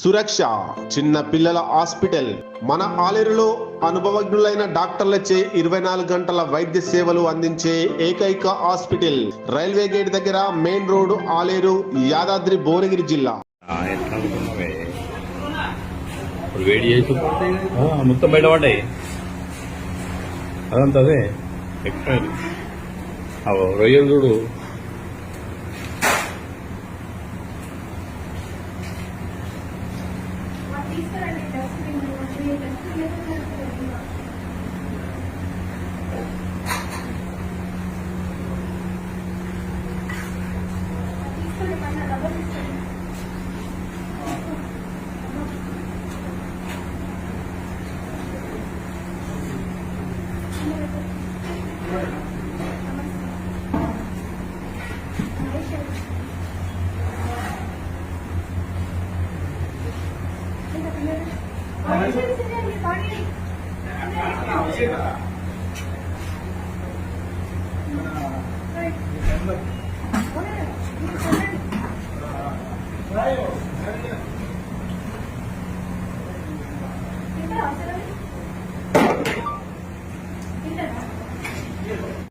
సురక్ష చిన్న పిల్లల హాస్పిటల్. మన ఆలేరులో అనుభవజ్ఞులైన డాక్టర్లచే ఇరవై నాలుగు గంటల వైద్య సేవలు అందించే ఏకైక హాస్పిటల్ రైల్వే గేట్ దగ్గర మెయిన్ రోడ్ ఆలేరు యాదాద్రి భువనగిరి జిల్లా. వేడి చేసి మొత్తం బయట అదంతా అదే. రొయ్యలు చూడు. తీసుకురండి డస్ట్బిన్ డస్ట్బిన్ తీసుకోండి పైన はい。